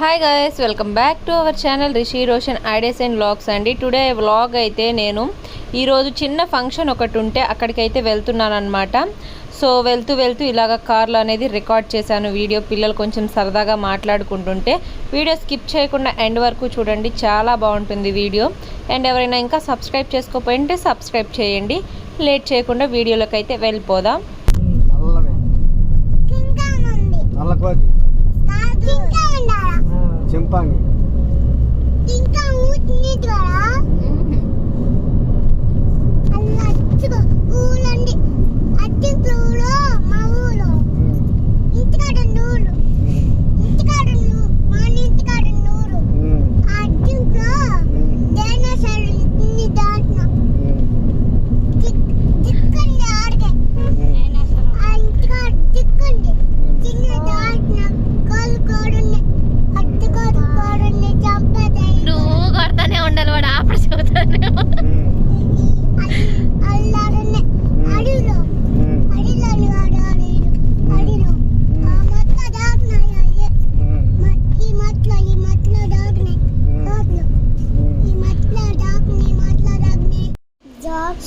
Hi guys welcome back to our channel Rishi Roshan ideas and vlogs అండి. Today vlog అయితే నేను ఈరోజు చిన్న ఫంక్షన్ ఒకటి ఉంటే అక్కడికైతే వెళ్తున్నాను అనమాట సో వెళ్తూ వెళ్తూ ఇలాగ కార్లో అనేది రికార్డ్ చేశాను. వీడియో పిల్లలు కొంచెం సరదాగా మాట్లాడుకుంటుంటే వీడియో స్కిప్ చేయకుండా ఎండ్ వరకు చూడండి. చాలా బాగుంటుంది వీడియో అండ్ ఎవరైనా ఇంకా సబ్స్క్రైబ్ చేసుకోకపోయింటే సబ్స్క్రైబ్ చేయండి. లేట్ చేయకుండా వీడియోలోకి అయితే వెళ్ళిపోదాం pague. de muito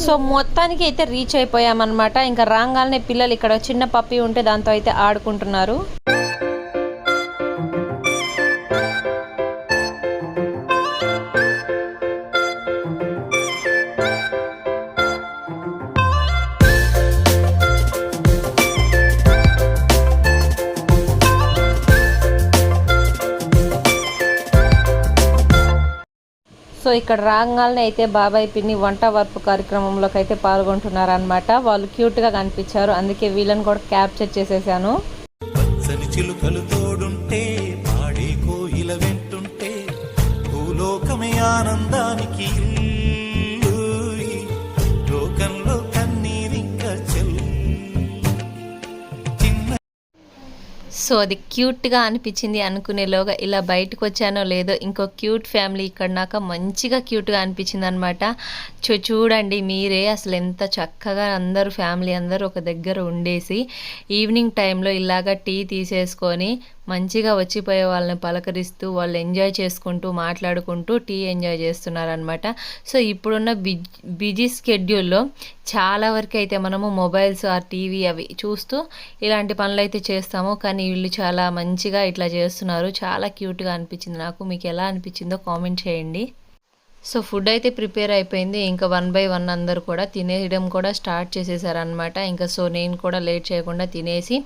సో మొత్తానికి అయితే రీచ్ అయిపోయామన్నమాట. ఇంకా రాగానే పిల్లలు ఇక్కడ చిన్న పప్పి ఉంటే దాంతో అయితే ఆడుకుంటున్నారు. సో ఇక్కడ రాగానే అయితే బాబాయ్ పిన్ని వంట వర్పు కార్యక్రమంలోకి అయితే పాల్గొంటున్నారనమాట వాళ్ళు క్యూట్గా కనిపించారు. అందుకే వీళ్ళని కూడా క్యాప్చర్ చేసేసాను. చిలుకలు తోడుంటే పాడే కోయిల వెంటుంటే భూలోకమే ఆనందానికి సో అది క్యూట్గా అనిపించింది అనుకునేలోగా ఇలా బయటకు వచ్చానో లేదో ఇంకో క్యూట్ ఫ్యామిలీ ఇక్కడ నాకు మంచిగా క్యూట్గా అనిపించింది అనమాట చూ చూడండి మీరే అసలు ఎంత చక్కగా అందరూ ఫ్యామిలీ అందరూ ఒక దగ్గర ఉండేసి ఈవినింగ్ టైంలో ఇలాగ టీ తీసేసుకొని మంచిగా వచ్చిపోయే వాళ్ళని పలకరిస్తూ వాళ్ళు ఎంజాయ్ చేసుకుంటూ మాట్లాడుకుంటూ టీ ఎంజాయ్ చేస్తున్నారనమాట సో ఇప్పుడున్న బిజ్ బిజీ స్కెడ్యూల్లో చాలా వరకు అయితే మనము మొబైల్స్ ఆ టీవీ అవి చూస్తూ ఇలాంటి పనులు అయితే చేస్తాము. కానీ వీళ్ళు చాలా మంచిగా ఇట్లా చేస్తున్నారు. చాలా క్యూట్గా అనిపించింది నాకు. మీకు ఎలా అనిపించిందో కామెంట్ చేయండి. సో ఫుడ్ అయితే ప్రిపేర్ అయిపోయింది. ఇంకా వన్ బై వన్ అందరూ కూడా తినేయడం కూడా స్టార్ట్ చేసేసారనమాట ఇంకా సో నేను కూడా లేట్ చేయకుండా తినేసి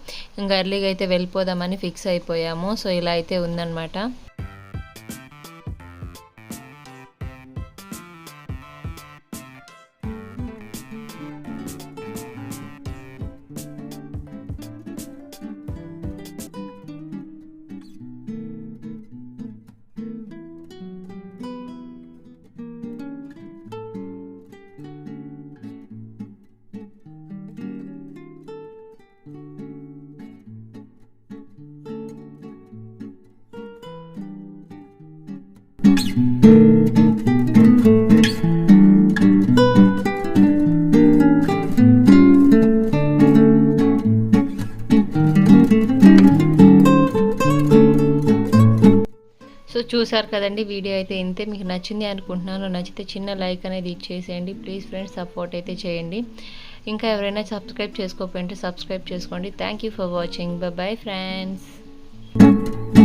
ఇంకా ఎర్లీగా అయితే వెళ్ళిపోదామని ఫిక్స్ అయిపోయాము. సో ఇలా అయితే ఉందన్నమాట. సో చూసారు కదండి వీడియో అయితే ఇంతే. మీకు నచ్చింది అనుకుంటున్నాను. నచ్చితే చిన్న లైక్ అనేది ఇచ్చేసేయండి. ప్లీజ్ ఫ్రెండ్స్ సపోర్ట్ అయితే చేయండి. ఇంకా ఎవరైనా సబ్స్క్రైబ్ చేసుకోకపోయింటే సబ్స్క్రైబ్ చేసుకోండి. Thank you for watching. Bye friends.